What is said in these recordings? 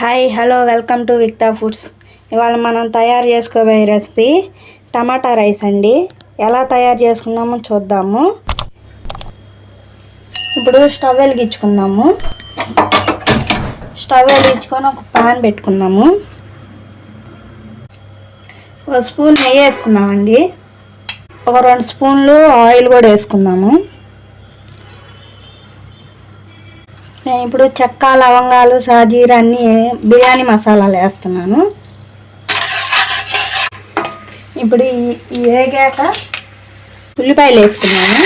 Hi hello welcome to Vikta foods. ఇవాళ మనం తయారు చేసుకోబోయే రెసిపీ టమాటా రైస్ అండి. ఎలా తయారు చేసుకుందామో చూద్దాము. ఇప్పుడు స్టవ్ వెలిగించుకుందాము. స్టవ్ వెలిగించుకొని ఒక పాన్ పెట్టుకుందాము. ఒక స్పూన్ నెయ్యి వేసుకున్నామండి ఒక రెండు స్పూన్లు ఆయిల్ కూడా వేసుకుందాము. నేను ఇప్పుడు చెక్క లవంగాలు సాజీర అన్నీ బిర్యానీ మసాలాలు వేస్తున్నాను. ఇప్పుడు ఈ- వేగాక ఉల్లిపాయలు వేసుకున్నాను.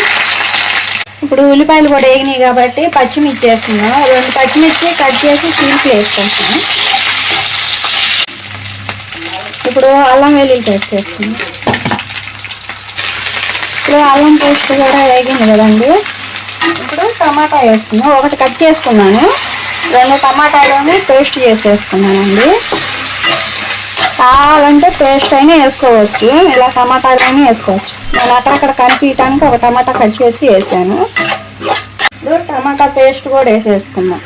ఇప్పుడు ఉల్లిపాయలు కూడా వేగినాయి కాబట్టి పచ్చిమిర్చి వేస్తున్నాను. రెండు పచ్చిమిర్చి కట్ చేసి చీల్చి వేసుకుంటున్నాను. ఇప్పుడు అల్లం వెల్లుల్లి పేస్ట్ వేస్తున్నాను ఇప్పుడు అల్లం పేస్ట్ కూడా వేగింది కదండి. ఇప్పుడు టమాటా వేసుకున్నాను ఒకటి కట్ చేసుకున్నాను. రెండు టమాటాలని పేస్ట్ చేసేసుకున్నానండి. కావాలంటే పేస్ట్ అయినా వేసుకోవచ్చు. ఇలా టమాటాలైనా వేసుకోవచ్చు. నేను అక్కడక్కడ కనిపించడానికి ఒక టమాటా కట్ చేసి వేసాను. టమాటా పేస్ట్ కూడా వేసేసుకున్నాం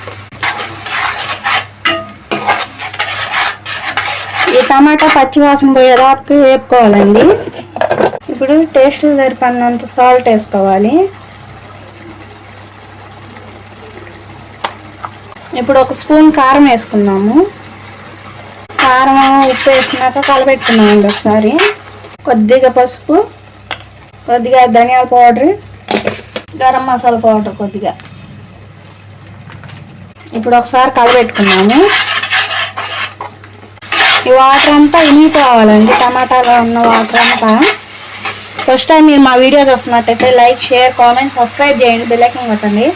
ఈ టమాటా పచ్చివాసన పోయేదాకా వేపుకోవాలండి. ఇప్పుడు టేస్ట్ సరిపడినంత సాల్ట్ వేసుకోవాలి. ఇప్పుడు ఒక స్పూన్ కారం వేసుకున్నాము కారం ఉప్పు వేసుకున్నాక కలపెట్టుకున్నామండి ఒకసారి. కొద్దిగా పసుపు కొద్దిగా ధనియాల పౌడర్ గరం మసాలా పౌడర్ కొద్దిగా. ఇప్పుడు ఒకసారి కలపెట్టుకున్నాము ఈ వాటర్ అంతా ఇనిగిపోవాలండి టమాటాలో ఉన్న వాటర్ అంతా. ఫస్ట్ టైం మీరు మా వీడియో చూస్తున్నట్టయితే లైక్ షేర్ కామెంట్ సబ్స్క్రైబ్ చేయండి బెల్లైకన్ కొట్టండి.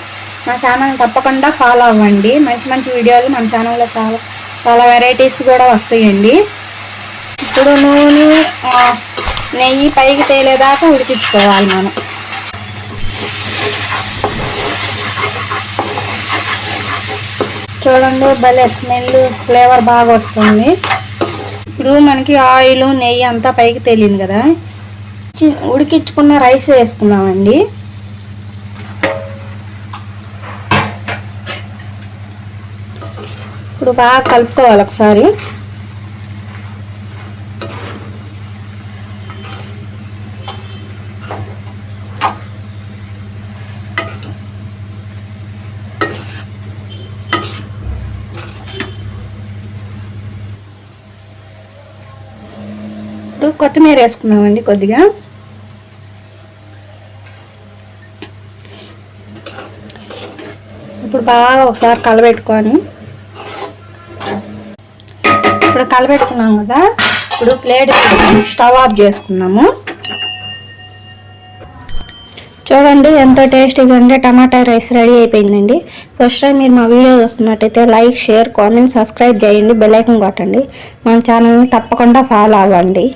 మా ఛానల్ తప్పకుండా ఫాలో అవ్వండి. మంచి మంచి వీడియోలు మన ఛానల్లో చాలా చాలా వెరైటీస్ కూడా వస్తాయండి. ఇప్పుడు నూనె నెయ్యి పైకి తేలేదాకా ఉడికించుకోవాలి మనం. చూడండి భలే స్మెల్ ఫ్లేవర్ బాగా వస్తుంది. ఇప్పుడు మనకి ఆయిల్ నెయ్యి అంతా పైకి తేలింది కదా. ఉడికించుకున్న రైస్ వేసుకున్నామండి ఇప్పుడు బాగా కలుపుకోవాలి ఒకసారి. ఇప్పుడు కొత్తిమీర వేసుకున్నామండి కొద్దిగా. ఇప్పుడు బాగా ఒకసారి కలబెట్టుకొని ఇప్పుడు కలబెట్టుకున్నాం కదా. ఇప్పుడు ప్లేట్ స్టవ్ ఆఫ్ చేసుకున్నాము. చూడండి ఎంతో టేస్టీగా ఉండే టమాటా రైస్ రెడీ అయిపోయిందండి. ఫస్ట్ టైం మీరు మా వీడియో చూస్తున్నట్టయితే లైక్ షేర్ కామెంట్ సబ్స్క్రైబ్ చేయండి. బెల్ కొట్టండి. మన ఛానల్ని తప్పకుండా ఫాలో అవ్వండి.